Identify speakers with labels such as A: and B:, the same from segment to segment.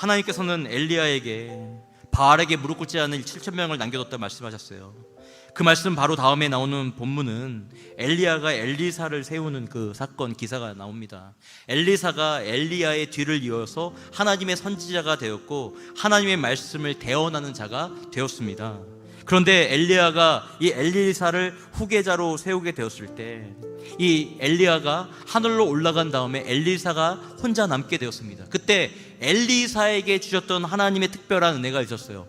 A: 하나님께서는 엘리야에게 바알에게 무릎 꿇지 않은 7천 명을 남겨뒀다 말씀하셨어요. 그 말씀 바로 다음에 나오는 본문은 엘리야가 엘리사를 세우는 그 사건 기사가 나옵니다. 엘리사가 엘리야의 뒤를 이어서 하나님의 선지자가 되었고 하나님의 말씀을 대언하는 자가 되었습니다. 그런데 엘리야가 이 엘리사를 후계자로 세우게 되었을 때 이 엘리야가 하늘로 올라간 다음에 엘리사가 혼자 남게 되었습니다. 그때 엘리사에게 주셨던 하나님의 특별한 은혜가 있었어요.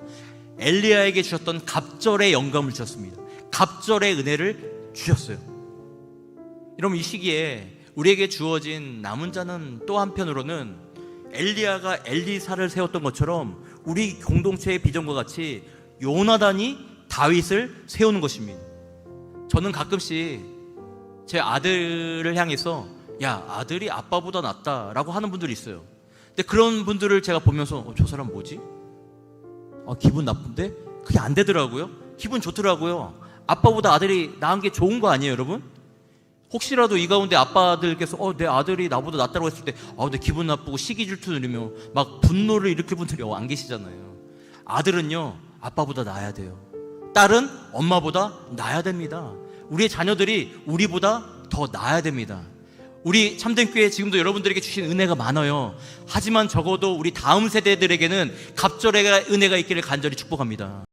A: 엘리야에게 주셨던 갑절의 영감을 주셨습니다. 갑절의 은혜를 주셨어요. 여러분 이 시기에 우리에게 주어진 남은 자는 또 한편으로는 엘리야가 엘리사를 세웠던 것처럼 우리 공동체의 비전과 같이 요나단이 다윗을 세우는 것입니다. 저는 가끔씩 제 아들을 향해서 야 아들이 아빠보다 낫다라고 하는 분들이 있어요. 근데 그런 분들을 제가 보면서 어, 저 사람 뭐지? 아, 기분 나쁜데 그게 안 되더라고요. 기분 좋더라고요. 아빠보다 아들이 나은 게 좋은 거 아니에요, 여러분? 혹시라도 이 가운데 아빠들께서 어, 내 아들이 나보다 낫다고 했을 때 아, 내 기분 나쁘고 시기 질투 누리며 막 분노를 일으킬 분들이 안 계시잖아요. 아들은요 아빠보다 나아야 돼요. 딸은 엄마보다 나아야 됩니다. 우리의 자녀들이 우리보다 더 나아야 됩니다. 우리 참된 교회 지금도 여러분들에게 주신 은혜가 많아요. 하지만 적어도 우리 다음 세대들에게는 갑절의 은혜가 있기를 간절히 축복합니다.